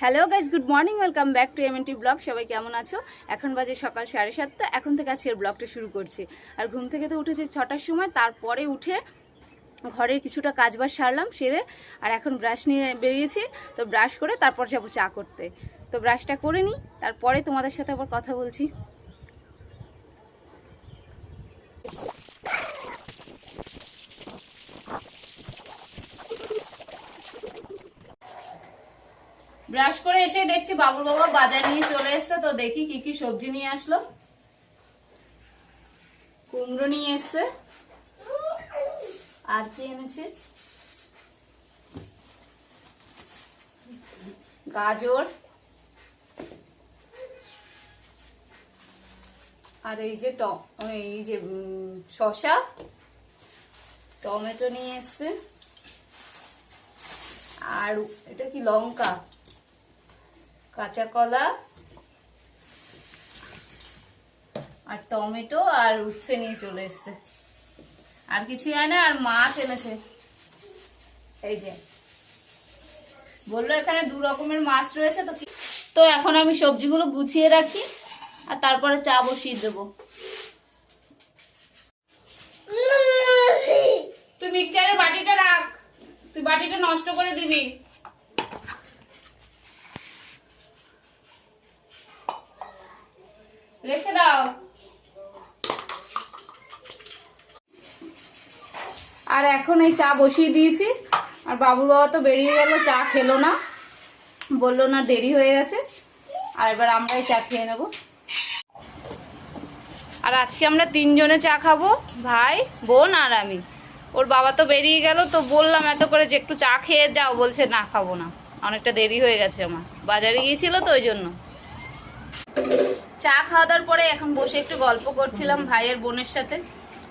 Hello guys good morning welcome back to MNT blog সবাই কেমন আছো? এখন বাজে সকাল সাড়ে সাতটা, এখন থেকে আজকের ব্লগটা শুরু করছি। আর ঘুম থেকে তো উঠেছি ছটার সময়, তারপরে উঠে ঘরের কিছুটা কাজবাজ সারলাম, সেরে আর এখন ব্রাশ নিয়ে বেরিয়েছি, তো ব্রাশ করে তারপর যাব চা করতে। তো ব্রাশটা করে নিই, তারপরে তোমাদের সাথে আবার কথা বলছি। ব্রাশ করে এসে দেখছি বাবুর বাবা বাজার নিয়ে চলে এসছে, তো দেখি কি কি সবজি নিয়ে আসলো। কুমড়ো নিয়ে এসছে। আর কি এনেছে? গাজর। আর এই যে এই যে শসা। টমেটো নিয়ে এসছে। আর এটা কি লঙ্কা? কাঁচা কলা আর টমেটো আর উচ্ছে নিয়ে চলে এসছে। আর কিছু না আর মাছ এনেছে। এই যে। বলল এখানে দু রকমের মাছ রয়েছে তো তো এখন আমি সবজিগুলো গুছিয়ে রাখি আর তারপরে চা বসিয়ে দেবো। তুই মিক্সচারের বাটিটা রাখ। তুই বাটিটা নষ্ট করে দিবি। রেখে দাও। আর এখন এই চা বসিয়ে দিয়েছি। আর বাবুর বাবা তো বেরিয়ে গেল, চা খেলো না। বলল, না, দেরি হয়ে গেছে। আর এবার আমরাই চা খেয়ে নেব। আর আজকে আমরা তিনজনে চা খাব, ভাই, বোন আর আমি। ওর বাবা তো বেরিয়ে গেল, তো বললাম, এত করে যে একটু চা খেয়ে যাও। বলছে, না, খাব না। অনেকটা দেরি হয়ে গেছে আমার। বাজারে গিয়েছিল তো ওই জন্য। চা খাওয়া দাওয়ার পরে এখন বসে একটু গল্প করছিলাম ভাইয়ের বোনের সাথে।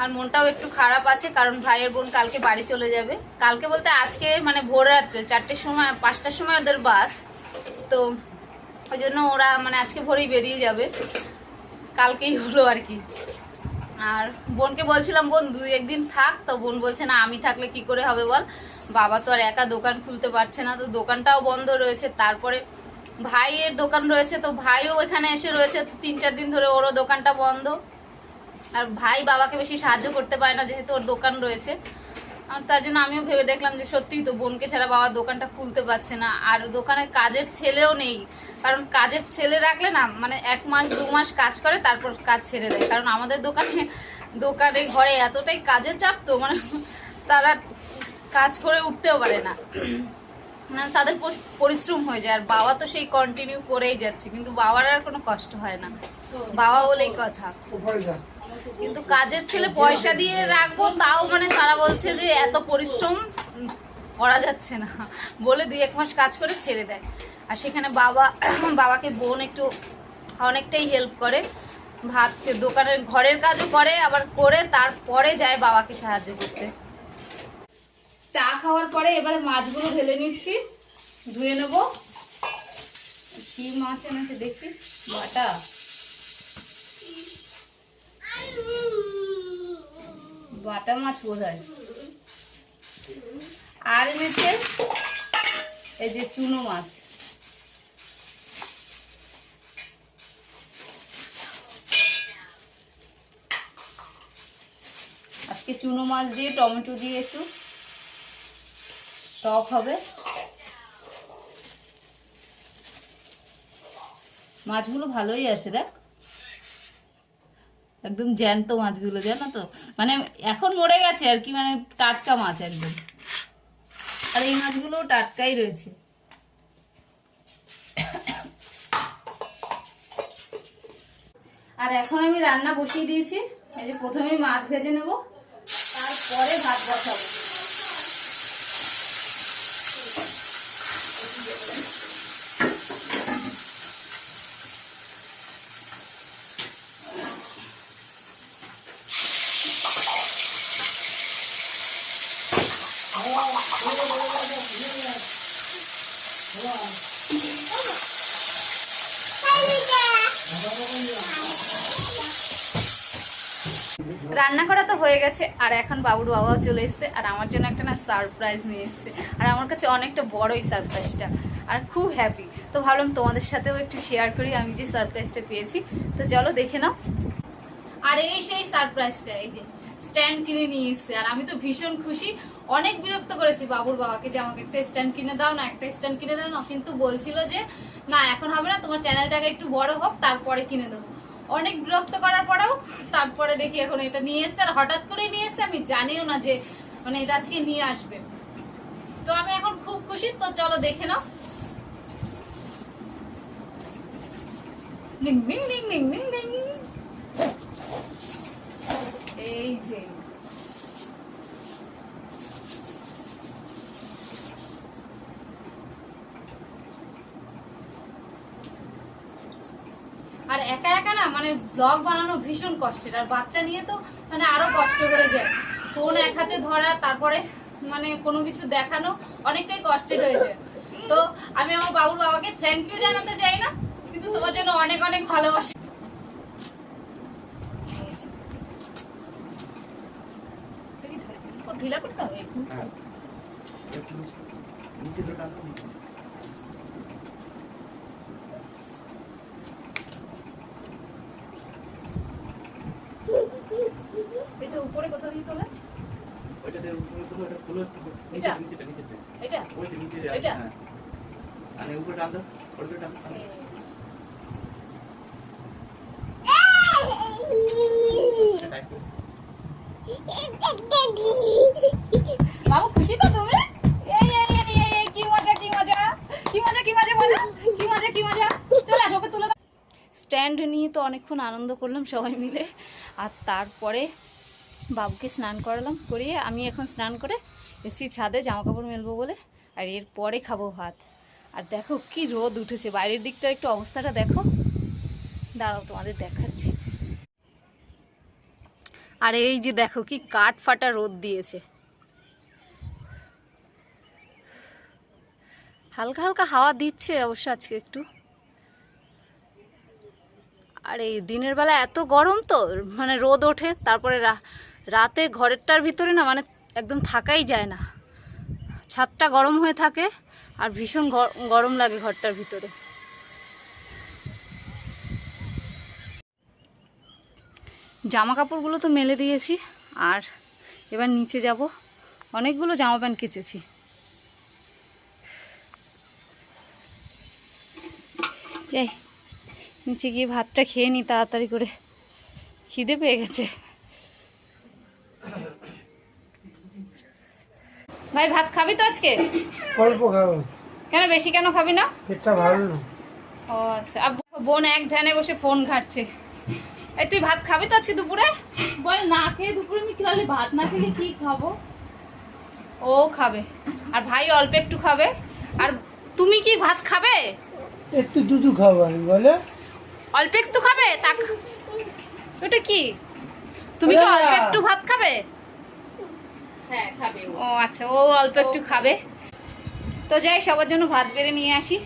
আর মনটাও একটু খারাপ আছে, কারণ ভাইয়ের বোন কালকে বাড়ি চলে যাবে। কালকে বলতে আজকে মানে ভোর রাত্রে, চারটের সময়, পাঁচটার সময় ওদের বাস। তো ওই জন্য ওরা মানে আজকে ভোরেই বেরিয়ে যাবে। কালকেই হলো আর কি। আর বোনকে বলছিলাম, বোন, দুই একদিন থাক। তো বোন বলছে, না, আমি থাকলে কি করে হবে বল? বাবা তো আর একা দোকান খুলতে পারছে না। তো দোকানটাও বন্ধ রয়েছে। তারপরে ভাইয়ের দোকান রয়েছে, তো ভাইও এখানে এসে রয়েছে। তিন চার দিন ধরে ওরও দোকানটা বন্ধ। আর ভাই বাবাকে বেশি সাহায্য করতে পারে না, যেহেতু ওর দোকান রয়েছে। আর তার জন্য আমিও ভেবে দেখলাম যে সত্যিই তো বোনকে ছাড়া বাবা দোকানটা খুলতে পারছে না। আর দোকানের কাজের ছেলেও নেই। কারণ কাজের ছেলে রাখলে না মানে এক মাস, দু মাস কাজ করে, তারপর কাজ ছেড়ে দেয়। কারণ আমাদের দোকানে দোকানে, ঘরে এতটাই কাজের চাপ তো মানে তারা কাজ করে উঠতেও পারে না। না তাদের পরিশ্রম হয়ে যায়, আর বাবা তো সেই কন্টিনিউ করেই যাচ্ছে, কিন্তু বাবার আর কোনো কষ্ট হয় না। বাবা বলেই কথা। কিন্তু কাজের ছেলে পয়সা দিয়ে রাখব, তাও মানে তারা বলছে যে এত পরিশ্রম করা যাচ্ছে না। বলে দুই এক মাস কাজ করে ছেড়ে দেয়। আর সেখানে বাবা, বাবাকে বোন একটু অনেকটাই হেল্প করে। ভাত দোকানের ঘরের কাজও করে, আবার করে, তারপরে যায় বাবাকে সাহায্য করতে। চা খাওয়ার পরে এবারে মাছগুলো ঢেলে নিচ্ছি। ধুয়ে নেব। কি মাছ এনেছে দেখি? বাটা। বাটা মাছ বোধ হয় আর এনেছে এই যে চুনো মাছ। আজকে চুনো মাছ দিয়ে টমেটো দিয়ে একটু টক হবে। মাছগুলো ভালোই আছে, দেখ। একদম জ্যান্ত মাছগুলো, জানো তো? মানে এখন মরে গেছে আর কি মানে টাটকা মাছ একদম। আর এই মাছগুলো টাটকাই রয়েছে। আর এখন আমি রান্না বসিয়ে দিয়েছি। এই যে প্রথমে মাছ ভেজে নেব, তারপরে ভাত বসাবো। রান্না করা তো হয়ে গেছে, আর এখন বাবুর বাবাও চলে এসছে, আর আমার জন্য একটা না সারপ্রাইজ নিয়ে এসছে। আর আমার কাছে অনেকটা বড় সারপ্রাইজটা আর খুব হ্যাপি তো ভাবলাম তোমাদের সাথেও একটু শেয়ার করি, আমি যে সারপ্রাইজটা পেয়েছি। তো চলো দেখে নাও। আর এই সেই সারপ্রাইজটা এই যে স্ট্যান্ড কিনে নিয়ে এসছে, আর আমি তো ভীষণ খুশি। অনেক বিরক্ত করেছি বাবুর বাবাকে যে আমাকে একটা স্ট্যান্ড কিনে দাও না, একটা স্ট্যান্ড কিনে দাও না, কিন্তু বলছিল যে, না, এখন হবে না, তোমার চ্যানেলটাকে একটু বড় হোক, তারপরে কিনে দেবো। অনেক বিরক্ত করার পরেও তারপরে দেখি এখন এটা নিয়ে এসছে আর হঠাৎ করে নিয়ে এসছে, আমি জানিও না যে মানে এটা আজকে নিয়ে আসবে। তো আমি এখন খুব খুশি, তো চলো দেখে নাও। Ding ding ding ding ding ding এই যে আর একা একা না মানে ব্লগ বানানো ভীষণ কষ্টের আর বাচ্চা নিয়ে তো মানে আরও কষ্ট হয়ে যায়। ফোন এক হাতে ধরা তারপরে মানে কোনো কিছু দেখানো অনেকটাই কষ্টের হয়ে যায়। তো আমি আমার বাবুর বাবাকে থ্যাংক ইউ জানাতে চাই না কিন্তু তোমার জন্য অনেক অনেক ভালোবাসা। ঢিলা করতে হবে একটু। হ্যাঁ একটু নিচে তো টাকা নেই। এটা উপরে কোথা দিয়ে তোলে বাবু, খুশি তো তুমি? কি মজা, কি কি মজা, কি কি মজা স্ট্যান্ড নিয়ে তো অনেকক্ষণ আনন্দ করলাম সবাই মিলে। আর তারপরে বাবুকে স্নান করালাম, করিয়ে আমি এখন স্নান করে এসেছি ছাদে জামা কাপড় মেলবো বলে, আর এরপরে খাব ভাত। আর দেখো কি রোদ উঠেছে, বাইরের দিকটা একটু অবস্থাটা দেখো। দাঁড়াও তোমাদের দেখাচ্ছি। আর এই যে দেখো কি কাঠ ফাটা রোদ দিয়েছে। হালকা হালকা হাওয়া দিচ্ছে অবশ্য আজকে একটু। আর এই দিনের বেলা এত গরম তো মানে রোদ ওঠে, তারপরে রাতে ঘরেরটার ভিতরে না মানে একদম থাকাই যায় না। ছাদটা গরম হয়ে থাকে আর ভীষণ গরম লাগে ঘরটার ভিতরে। জামা কাপড়গুলো তো মেলে দিয়েছি আর এবার নিচে যাব। অনেকগুলো জামা প্যান্ট কেচেছি। নিচে গিয়ে ভাতটা খেয়ে নি তাড়াতাড়ি করে। খিদে পেয়ে গেছে। ভাই ভাত খাবি তো আজকে? অল্প খাব। কেন বেশি কেন খাবি না? পেটটা ভালো না। ও আচ্ছা। আর বোন এক ধ্যানে বসে ফোন ঘাটছে। এই তুই ভাত খাবি তো আজকে দুপুরে? বল না খেয়ে দুপুরে আমি তাহলে ভাত না খেলে কি খাব? ও খাবে। আর ভাই অল্প একটু খাবে। আর তুমি কি ভাত খাবে? একটু দুধু খাব আমি বলে? অল্প একটু খাবে? তা ওটা কি? তুমি কি অল্প একটু ভাত খাবে? ও। ও আচ্ছা ও অল্প একটু খাবে। তো যাই সবার জন্য ভাত বেড়ে নিয়ে আসি।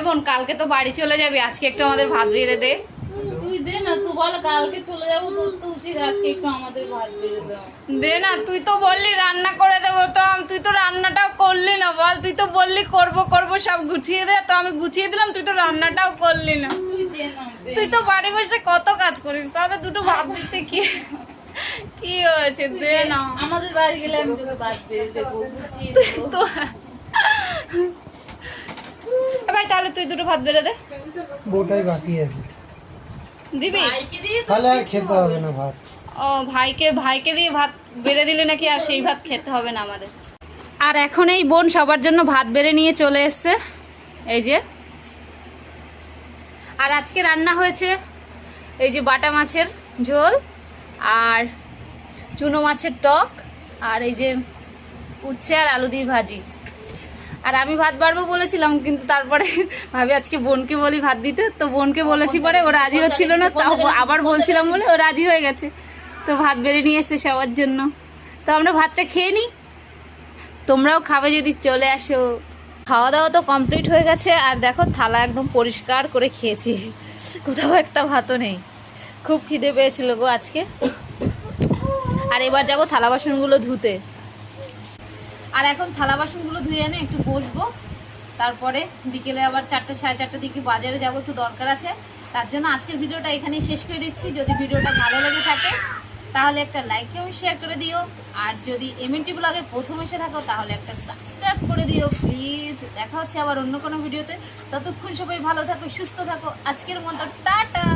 এবং কালকে তো বাড়ি চলে যাবে আজকে একটু আমাদের ভাত বেড়ে দে। তুই দে না তুই বল কালকে চলে যাব তোর তো উচিত আজকে একটু আমাদের ভাত বেড়ে দেওয়া। দে না তুই তো বললি রান্না করে দেবো তো তুই তো রান্নাটাও করলি না বল তুই তো বললি করব করব সব গুছিয়ে দে তো আমি গুছিয়ে দিলাম তুই তো রান্নাটাও করলি না। তুই তো বাড়ি বসে কত কাজ করিস তাহলে দুটো ভাত দিতে কি? কি হয়েছে? দে। না আমাদের বাড়ি গেলে আমি তোকে ভাত বেড়ে দেবো গুছিয়ে দেবো। ভাই তাহলে তুই দুটো ভাত বেড়ে দে। বউটাই বাকি আছে। দিবি? তাহলে আর খেতে হবে না ভাত। ও ভাইকে ভাইকে দিয়ে ভাত বেড়ে দিলে নাকি আর সেই ভাত খেতে হবে না আমাদের। আর এখন এই বোন সবার জন্য ভাত বেড়ে নিয়ে চলে এসছে। এই যে। আর আজকে রান্না হয়েছে এই যে বাটা মাছের ঝোল আর চুনো মাছের টক আর এই যে উচ্ছে আর আলু দিয়ে ভাজি। আর আমি ভাত বাড়বো বলেছিলাম কিন্তু তারপরে ভাবি আজকে বোনকে বলি ভাত দিতে তো বোনকে বলেছি পরে ও রাজি হচ্ছিল না তাও আবার বলছিলাম বলে ও রাজি হয়ে গেছে। তো ভাত বেড়ে নিয়ে এসছে সবার জন্য। তো আমরা ভাতটা খেয়ে নিই। তোমরাও খাবে যদি চলে আসো। খাওয়া দাওয়া তো কমপ্লিট হয়ে গেছে আর দেখো থালা একদম পরিষ্কার করে খেয়েছি। কোথাও একটা ভাতও নেই। খুব খিদে পেয়েছিল গো আজকে। আর এবার যাব থালা বাসনগুলো ধুতে। আর এখন থালা বাসনগুলো ধুয়ে এনে একটু বসবো। তারপরে বিকেলে আবার চারটে, সাড়ে চারটের দিকে বাজারে যাব, একটু দরকার আছে। তার জন্য আজকের ভিডিওটা এখানেই শেষ করে দিচ্ছি। যদি ভিডিওটা ভালো লেগে থাকে, তাহলে একটা লাইক এবং শেয়ার করে দিও। আর যদি এমএনটি ব্লগে প্রথম এসে থাকো, তাহলে একটা সাবস্ক্রাইব করে দিও প্লিজ দেখা হচ্ছে আবার অন্য কোনো ভিডিওতে। ততক্ষণ সবাই ভালো থাকো, সুস্থ থাকো। আজকের মতো, টাটা!